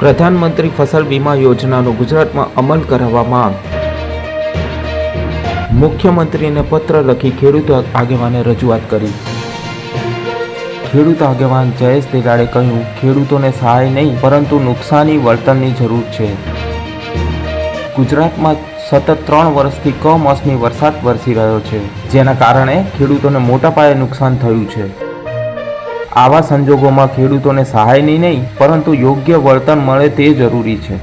પ્રધાનમંત્રી ફસલ વીમા યોજનાનો ગુજરાતમાં અમલ કરાવવા માંગ મુખ્યમંત્રીને પત્ર લખી ખેડૂત આગેવાને રજૂઆત કરી. ખેડૂત આગેવાન જયેશ દેગાડે કહ્યું, ખેડૂતોને સહાય નહીં, પરંતુ નુકસાની વળતરની જરૂર છે. ગુજરાતમાં સતત ત્રણ વર્ષથી કમોસમી વરસાદ વરસી રહ્યો છે, જેના કારણે ખેડૂતોને મોટા પાયે નુકસાન થયું છે. આવા સંજોગોમાં ખેડૂતોને સહાયની નહીં પરંતુ યોગ્ય વળતર મળે તે જરૂરી છે.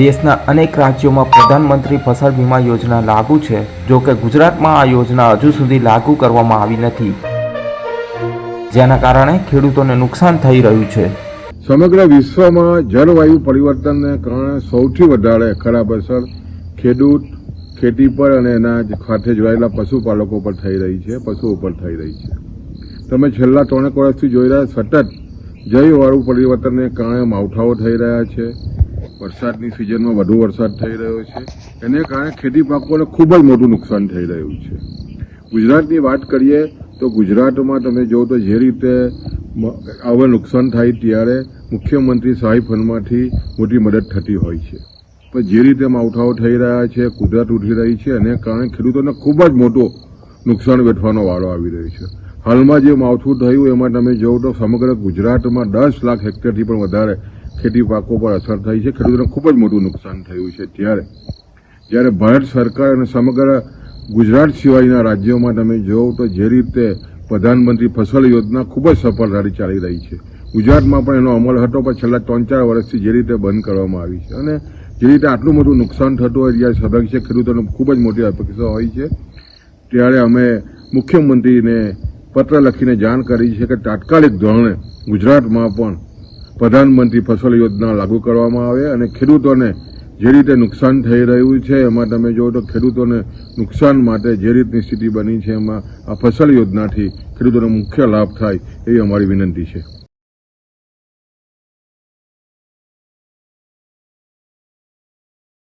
દેશના અનેક રાજ્યોમાં પ્રધાનમંત્રી ફસલ વીમા યોજના લાગુ છે, જો કે ગુજરાતમાં આ યોજના હજુ સુધી લાગુ કરવામાં આવી નથી. જેના કારણે ખેડૂતોને નુકસાન થઈ રહ્યું છે. સમગ્ર વિશ્વમાં જળવાયુ પરિવર્તનને કારણે સૌથી વધારે ખરાબ અસર ખેડૂત, ખેતી પર અને એના સાથે જોડાયેલા પશુપાલકો પર થઈ રહી છે, પશુઓ પર થઈ રહી છે. તમે છેલ્લા ત્રણેક વર્ષથી જોઈ રહ્યા સતત જયવાળું પરિવર્તનને કારણે માવઠાઓ થઈ રહ્યા છે. વરસાદની સિઝનમાં વધુ વરસાદ થઈ રહ્યો છે. એને કારણે ખેતી પાકોને ખૂબ જ મોટું નુકસાન થઈ રહ્યું છે. ગુજરાતની વાત કરીએ તો ગુજરાતમાં તમે જો તો જે રીતે આવે નુકસાન થાય ત્યારે મુખ્યમંત્રી સહાય ફંડમાંથી મોટી મદદ થતી હોય છે. પણ જે રીતે માવઠાઓ થઈ રહ્યા છે, કુદરત ઉઠી રહી છે, એને કારણે ખેડૂતોને ખૂબ જ મોટો નુકસાન વેઠવાનો વારો આવી રહ્યો છે. હાલમાં જે માવઠું થયું, એમાં તમે જોવો તો સમગ્ર ગુજરાતમાં દસ લાખ હેક્ટરથી પણ વધારે ખેતી પાકો પર અસર થઈ છે. ખેડૂતોને ખૂબ જ મોટું નુકસાન થયું છે. ત્યારે જ્યારે ભારત સરકાર અને સમગ્ર ગુજરાત સિવાયના રાજ્યોમાં તમે જોવો તો જે રીતે પ્રધાનમંત્રી ફસલ યોજના ખૂબ જ સફળતાથી ચાલી રહી છે. ગુજરાતમાં પણ એનો અમલ હતો, પણ છેલ્લા ત્રણ ચાર વર્ષથી જે રીતે બંધ કરવામાં આવી છે અને જે રીતે આટલું મોટું નુકસાન થતું હોય જ્યારે સ્વાભાવિક છે ખેડૂતોને ખૂબ જ મોટી અપેક્ષા હોય છે. ત્યારે અમે મુખ્યમંત્રીને પત્ર લખીને જાણ કરી છે કે તાત્કાલિક ધોરણે ગુજરાતમાં પણ પ્રધાનમંત્રી ફસલ યોજના લાગુ કરવામાં આવે અને ખેડૂતોને જે રીતે નુકસાન થઈ રહ્યું છે, એમાં તમે જુઓ તો ખેડૂતોને નુકસાન માટે જે રીતની સ્થિતિ બની છે, એમાં આ ફસલ યોજનાથી ખેડૂતોને મુખ્ય લાભ થાય એવી અમારી વિનંતી છે.